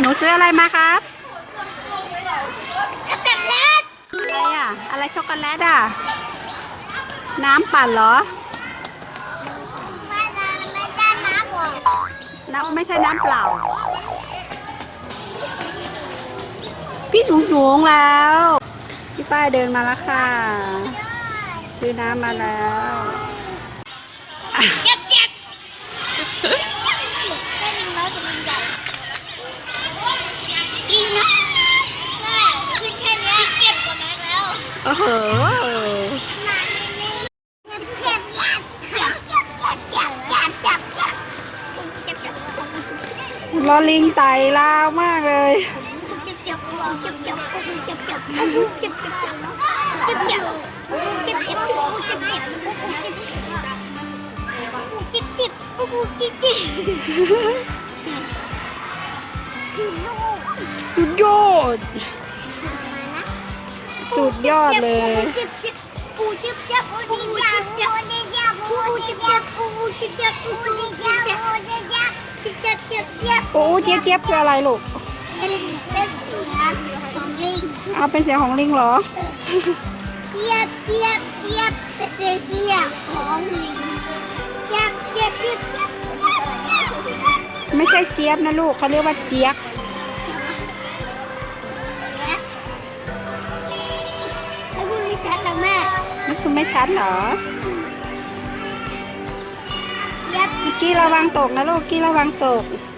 หนูซื้ออะไรมาครับช็อกโกแลตอะไรอะ อะไรช็อกโกแลตอะ น้ำปั่นเหรอไม่ได้ไม่ใช่น้ำปั่นน้ำไม่ใช่น้ำเปล่า พี่สูงสูงแล้ว พี่ป้ายเดินมาแล้วค่ะ ซื้อน้ำมาแล้ว เก็บ อ้ลอลิงไต่ลาวมากเลยสุดยอด สุดยอดเลยจิ๊บจิ๊บปูจิ๊บจิ๊บปูจิ๊บจิ๊บปูจิ๊บจิ๊บปูจิ๊บจิ๊บปูจิ๊บจิ๊บปูจิ๊บจิ๊บปูจิ๊บจิ๊บเจิ๊บจิ๊บโอ้เจี๊ยบเจี๊ยบคืออะไรลูกเป็นเป็นเสียงของลิงเอาเป็นเสียงของลิงเหรอเจี๊ยบเจี๊ยบเจี๊ยบเป็นเสียงของลิงเจี๊ยบเจี๊ยบเจี๊ยบเจี๊ยบเจี๊ยบเจี๊ยบเจี๊ยบไม่ใช่เจี๊ยบนะลูกเขาเรียกว่าเจี๊ยบ คือไม่ชัดเหรอเจี๊ยบกี้ระวังตกนะลูกกี้ระวังตกเ